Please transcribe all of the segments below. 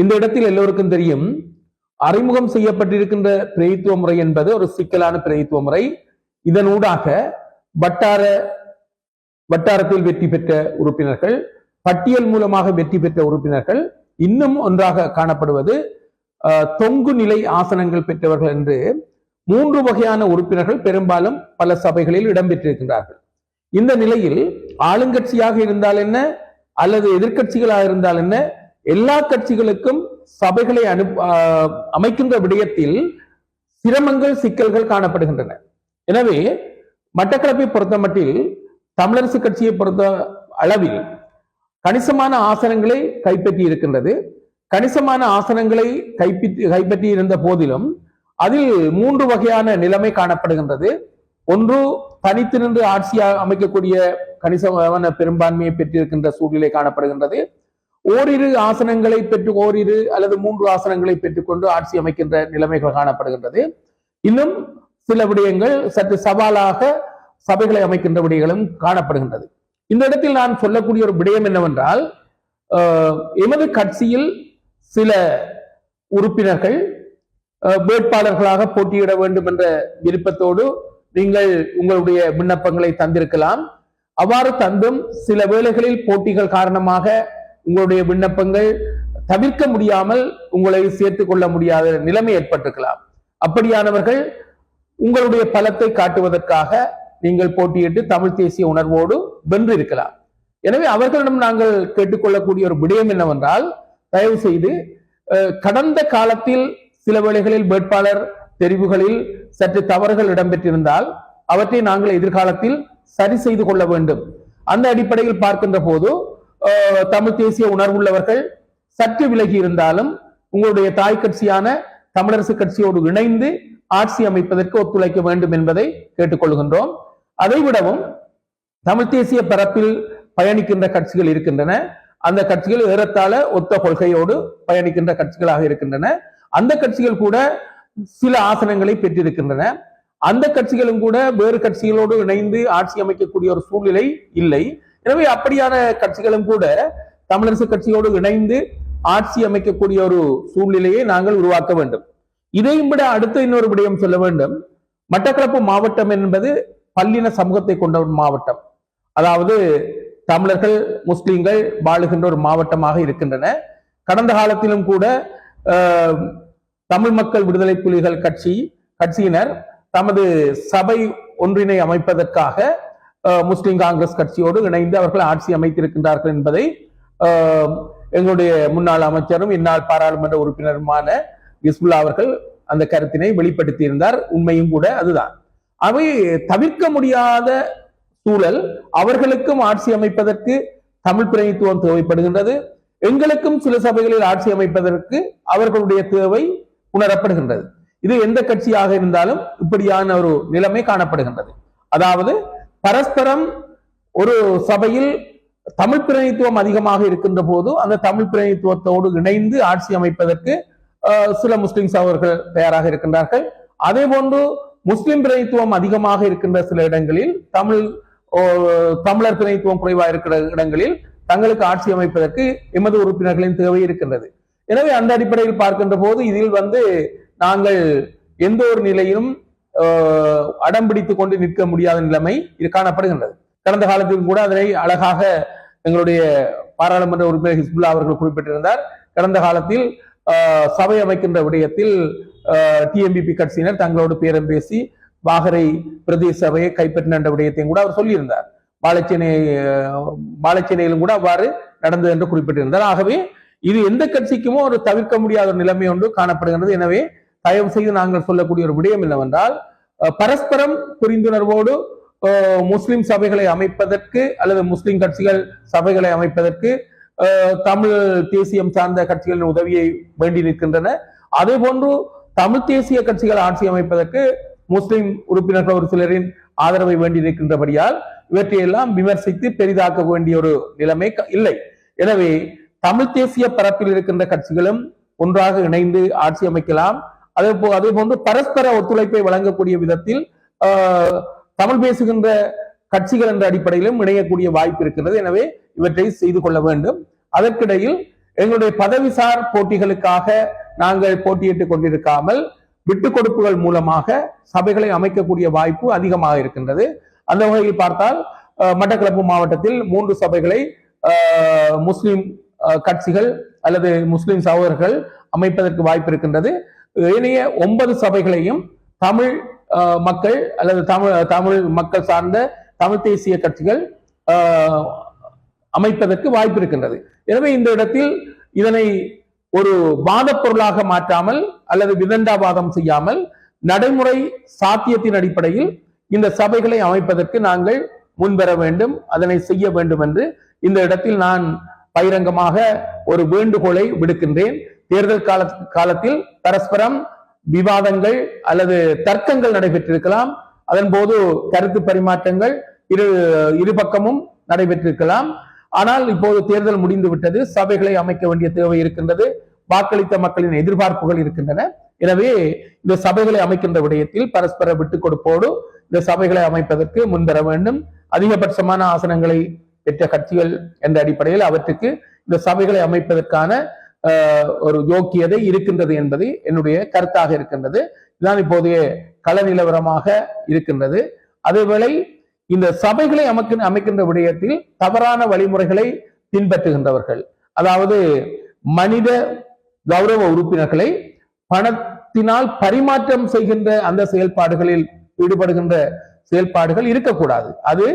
இந்த இடத்தில் எல்லோருக்கும் தெரியும் அறிமுகம் செய்யப்பட்டிருக்கின்ற பிரதித்துவ முறை என்பது ஒரு சிக்கலான பிரதித்துவ முறை. இதனூடாக வட்டார வட்டாரத்தில் வெற்றி பெற்ற உறுப்பினர்கள் பட்டியல் மூலமாக வெற்றி பெற்ற உறுப்பினர்கள் இன்னும் ஒன்றாக காணப்படுவது தொங்கு நிலை ஆசனங்கள் பெற்றவர்கள் என்று மூன்று வகையான உறுப்பினர்கள் பெரும்பாலும் பல சபைகளில் இடம்பெற்றிருக்கின்றார்கள். இந்த நிலையில் ஆளுங்கட்சியாக இருந்தால் என்ன? அல்லது எதிர்க்கட்சிகளாக இருந்தால் என்ன? எல்லா கட்சிகளுக்கும் சபைகளை அனு அமைக்கின்ற விடயத்தில் சிரமங்கள் சிக்கல்கள் காணப்படுகின்றன. எனவே மட்டக்களப்பை பொறுத்தமட்டில் தமிழரசு கட்சியை பொறுத்த அளவில் கணிசமான ஆசனங்களை கைப்பற்றி இருக்கின்றது. கணிசமான ஆசனங்களை கைப்பற்றி கைப்பற்றி இருந்த போதிலும் அதில் மூன்று வகையான நிலைமை காணப்படுகின்றது. ஒன்று தனித்து நின்று ஆட்சியாக அமைக்கக்கூடிய கணிசமான பெரும்பான்மையை பெற்றிருக்கின்ற சூழ்நிலை காணப்படுகின்றது. ஓரிரு ஆசனங்களை பெற்று ஓரிரு அல்லது மூன்று ஆசனங்களை பெற்றுக்கொண்டு ஆட்சி அமைக்கின்ற நிலைமைகள் காணப்படுகின்றது. இன்னும் சில விடயங்கள் சற்று சவாலாக சபைகளை அமைக்கின்ற விடயங்களும் காணப்படுகின்றது. இந்த இடத்தில் நான் சொல்லக்கூடிய ஒரு விடயம் என்னவென்றால் எமது கட்சியில் சில உறுப்பினர்கள் வேட்பாளர்களாக போட்டியிட வேண்டும் என்ற விருப்பத்தோடு நீங்கள் உங்களுடைய விண்ணப்பங்களை தந்திருக்கலாம். அவ்வாறு தந்தும் சில வேளைகளில் போட்டிகள் காரணமாக உங்களுடைய விண்ணப்பங்கள் தவிர்க்க முடியாமல் உங்களை சேர்த்துக் கொள்ள முடியாத நிலைமை ஏற்பட்டிருக்கலாம். அப்படியானவர்கள் உங்களுடைய பலத்தை காட்டுவதற்காக நீங்கள் போட்டியிட்டு தமிழ் தேசிய உணர்வோடு வென்றிருக்கலாம் எனவே அவர்களிடம் நாங்கள் கேட்டுக்கொள்ளக்கூடிய ஒரு விடயம் என்னவென்றால் தயவு செய்து அஹ், கடந்த காலத்தில் சில வேளைகளில் வேட்பாளர் தெரிவுகளில் சற்று தவறுகள் இடம்பெற்றிருந்தால் அவற்றை நாங்கள் எதிர்காலத்தில் சரி செய்து கொள்ள வேண்டும். அந்த அடிப்படையில் பார்க்கின்ற போது தமிழ் தேசிய உணர்வுள்ளவர்கள் சற்று விலகி இருந்தாலும் உங்களுடைய தாய் கட்சியான தமிழரசு கட்சியோடு இணைந்து ஆட்சி அமைப்பதற்கு ஒத்துழைக்க வேண்டும் என்பதை கேட்டுக்கொள்கின்றோம். அதைவிடவும் தமிழ் தேசிய பரப்பில் பயணிக்கின்ற கட்சிகள் இருக்கின்றன. அந்த கட்சிகள் ஏறத்தாழ ஒத்த கொள்கையோடு பயணிக்கின்ற கட்சிகளாக இருக்கின்றன. அந்த கட்சிகள் கூட சில ஆசனங்களை பெற்றிருக்கின்றன. அந்த கட்சிகளும் கூட வேறு கட்சிகளோடு இணைந்து ஆட்சி அமைக்கக்கூடிய ஒரு சூழ்நிலை இல்லை. எனவே அப்படியான கட்சிகளும் கூட தமிழரசு கட்சியோடு இணைந்து ஆட்சி அமைக்கக்கூடிய ஒரு சூழ்நிலையை நாங்கள் உருவாக்க வேண்டும். இதையும் விட அடுத்த இன்னொரு விடயம் சொல்ல வேண்டும். மட்டக்களப்பு மாவட்டம் என்பது பல்லின சமூகத்தை கொண்ட ஒரு மாவட்டம். அதாவது தமிழர்கள் முஸ்லிம்கள் வாழுகின்ற ஒரு மாவட்டமாக இருக்கின்றன. கடந்த காலத்திலும் கூட தமிழ் மக்கள் விடுதலை புலிகள் கட்சி கட்சியினர் தமது சபை ஒன்றினை அமைப்பதற்காக முஸ்லிம் காங்கிரஸ் கட்சியோடு இணைந்து அவர்கள் ஆட்சி அமைத்திருக்கின்றார்கள் என்பதை எங்களுடைய முன்னாள் அமைச்சரும் இந்நாள் பாராளுமன்ற உறுப்பினருமான இஸ்புல்லா அவர்கள் அந்த கருத்தினை வெளிப்படுத்தியிருந்தார். உண்மையும் கூட அதுதான். அவை தவிர்க்க முடியாத சூழல் அவர்களுக்கும் ஆட்சி அமைப்பதற்கு தமிழ் பிரதித்துவம் தேவைப்படுகின்றது. எங்களுக்கும் சில சபைகளில் ஆட்சி அமைப்பதற்கு அவர்களுடைய தேவை உணரப்படுகின்றது. இது எந்த கட்சியாக இருந்தாலும் இப்படியான ஒரு நிலைமை காணப்படுகின்றது. அதாவது பரஸ்பரம் ஒரு சபையில் தமிழ் பிரதித்துவம் அதிகமாக இருக்கின்ற போது அந்த தமிழ் பிரதித்துவத்தோடு இணைந்து ஆட்சி அமைப்பதற்கு சில முஸ்லிம் அவர்கள் தயாராக இருக்கின்றார்கள். அதே போன்று முஸ்லிம் பிரதித்துவம் அதிகமாக இருக்கின்ற சில இடங்களில் தமிழ் ஓ, தமிழர் பிரதித்துவம் குறைவாக இருக்கிற இடங்களில் தங்களுக்கு ஆட்சி அமைப்பதற்கு எமது உறுப்பினர்களின் தேவை இருக்கின்றது. எனவே அந்த அடிப்படையில் பார்க்கின்ற போது இதில் வந்து நாங்கள் எந்த ஒரு நிலையிலும் அடம் பிடித்துக் கொண்டு நிற்க முடியாத நிலைமை இது காணப்படுகின்றது. கடந்த காலத்திலும் கூட அதனை அழகாக எங்களுடைய பாராளுமன்ற உறுப்பினர் ஹிஸ்புல்லா அவர்கள் குறிப்பிட்டிருந்தார். கடந்த காலத்தில் சபை அமைக்கின்ற விடயத்தில் டிஎம்பிபி கட்சியினர் தங்களோடு பேரம் பேசி வாகரை பிரதேச சபையை கைப்பற்றின என்ற விடயத்தையும் கூட அவர் சொல்லியிருந்தார். வாழைச்சேனை அஹ், கூட அவ்வாறு நடந்தது என்று குறிப்பிட்டிருந்தார். ஆகவே இது எந்த கட்சிக்குமோ ஒரு தவிர்க்க முடியாத ஒரு நிலைமை ஒன்று காணப்படுகின்றது. எனவே தயவு செய்து நாங்கள் சொல்லக்கூடிய ஒரு விடயம் என்னவென்றால் பரஸ்பரம் புரிந்துணர்வோடு முஸ்லிம் சபைகளை அமைப்பதற்கு அல்லது முஸ்லிம் கட்சிகள் சபைகளை அமைப்பதற்கு தமிழ் தேசியம் சார்ந்த கட்சிகளின் உதவியை வேண்டி நிற்கின்றன. அதே போன்று தமிழ் தேசிய கட்சிகள் ஆட்சி அமைப்பதற்கு முஸ்லிம் உறுப்பினர்கள் ஒரு சிலரின் ஆதரவை வேண்டி நிற்கின்றபடியால் இவற்றையெல்லாம் விமர்சித்து பெரிதாக்க வேண்டிய ஒரு நிலைமை இல்லை. எனவே தமிழ் தேசிய பரப்பில் இருக்கின்ற கட்சிகளும் ஒன்றாக இணைந்து ஆட்சி அமைக்கலாம். அதே போ அதே போன்று பரஸ்பர ஒத்துழைப்பை வழங்கக்கூடிய விதத்தில் தமிழ் பேசுகின்ற கட்சிகள் என்ற அடிப்படையிலும் இணையக்கூடிய வாய்ப்பு இருக்கிறது. எனவே இவற்றை செய்து கொள்ள வேண்டும். அதற்கிடையில் எங்களுடைய பதவிசார் போட்டிகளுக்காக நாங்கள் போட்டியிட்டுக் கொண்டிருக்காமல் விட்டு கொடுப்புகள் மூலமாக சபைகளை அமைக்கக்கூடிய வாய்ப்பு அதிகமாக இருக்கின்றது. அந்த வகையில் பார்த்தால் மட்டக்களப்பு மாவட்டத்தில் மூன்று சபைகளை முஸ்லிம் கட்சிகள் அல்லது முஸ்லிம் சகோதரர்கள் அமைப்பதற்கு வாய்ப்பு இருக்கின்றது. ஏனைய ஒன்பது சபைகளையும் தமிழ் மக்கள் அல்லது தமிழ் தமிழ் மக்கள் சார்ந்த தமிழ் தேசிய கட்சிகள் அமைப்பதற்கு வாய்ப்பு இருக்கின்றது. எனவே இந்த இடத்தில் இதனை ஒரு வாத பொருளாக மாற்றாமல் அல்லது விதண்டாவாதம் செய்யாமல் நடைமுறை சாத்தியத்தின் அடிப்படையில் இந்த சபைகளை அமைப்பதற்கு நாங்கள் முன்வர வேண்டும் அதனை செய்ய வேண்டும் என்று இந்த இடத்தில் நான் பகிரங்கமாக ஒரு வேண்டுகோளை விடுக்கின்றேன். தேர்தல் கால காலத்தில் பரஸ்பரம் விவாதங்கள் அல்லது தர்க்கங்கள் நடைபெற்றிருக்கலாம். அதன் போது கருத்து பரிமாற்றங்கள் இரு இரு பக்கமும் நடைபெற்றிருக்கலாம். ஆனால் இப்போது தேர்தல் முடிந்து விட்டது சபைகளை அமைக்க வேண்டிய தேவை இருக்கின்றது. வாக்களித்த மக்களின் எதிர்பார்ப்புகள் இருக்கின்றன. எனவே இந்த சபைகளை அமைக்கின்ற விடயத்தில் பரஸ்பர விட்டுக் கொடுப்போடு இந்த சபைகளை அமைப்பதற்கு முன்வர வேண்டும். அதிகபட்சமான ஆசனங்களை பெற்ற கட்சிகள் என்ற அடிப்படையில் அவற்றுக்கு இந்த சபைகளை அமைப்பதற்கான ஒரு யோக்கியதை இருக்கின்றது என்பது என்னுடைய கருத்தாக இருக்கின்றது. இதுதான் இப்போதைய கள நிலவரமாக இருக்கின்றது. அதேவேளை இந்த சபைகளை அமைக்க அமைக்கின்ற விடயத்தில் தவறான வழிமுறைகளை பின்பற்றுகின்றவர்கள் அதாவது மனித கௌரவ உறுப்பினர்களை பணத்தினால் பரிமாற்றம் செய்கின்ற அந்த செயல்பாடுகளில் ஈடுபடுகின்ற செயல்பாடுகள் இருக்கக்கூடாது. அது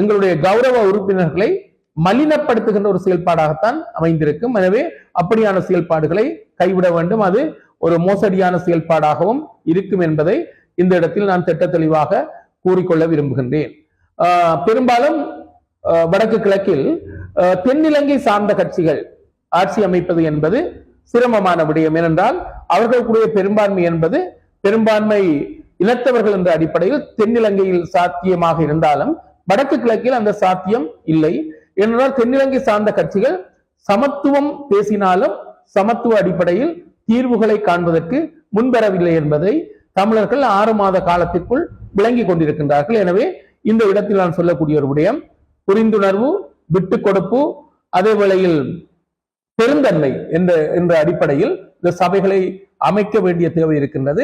எங்களுடைய கௌரவ உறுப்பினர்களை மலினப்படுத்துகின்ற ஒரு செயல்பாடாகத்தான் அமைந்திருக்கும். எனவே அப்படியான செயல்பாடுகளை கைவிட வேண்டும். அது ஒரு மோசடியான செயல்பாடாகவும் இருக்கும் என்பதை இந்த இடத்தில் நான் திட்ட தெளிவாக கூறிக்கொள்ள விரும்புகின்றேன். பெரும்பாலும் வடக்கு கிழக்கில் தென்னிலங்கை சார்ந்த கட்சிகள் ஆட்சி அமைப்பது என்பது சிரமமான விடயம். ஏனென்றால் அவர்களுக்குடைய பெரும்பான்மை என்பது பெரும்பான்மை இனத்தவர்கள் என்ற அடிப்படையில் தென்னிலங்கையில் சாத்தியமாக இருந்தாலும் வடக்கு கிழக்கில் அந்த சாத்தியம் இல்லை. ஏனென்றால் தென்னிலங்கை சார்ந்த கட்சிகள் சமத்துவம் பேசினாலும் சமத்துவ அடிப்படையில் தீர்வுகளை காண்பதற்கு முன்வரவில்லை என்பதை தமிழர்கள் ஆறு மாத காலத்திற்குள் விளங்கி கொண்டிருக்கின்றார்கள். எனவே இந்த இடத்தில் நான் சொல்லக்கூடிய ஒரு விடயம் புரிந்துணர்வு விட்டு கொடுப்பு அதே வேளையில் பெருந்தன்மை என்ற என்ற அடிப்படையில் இந்த சபைகளை அமைக்க வேண்டிய தேவை இருக்கின்றது.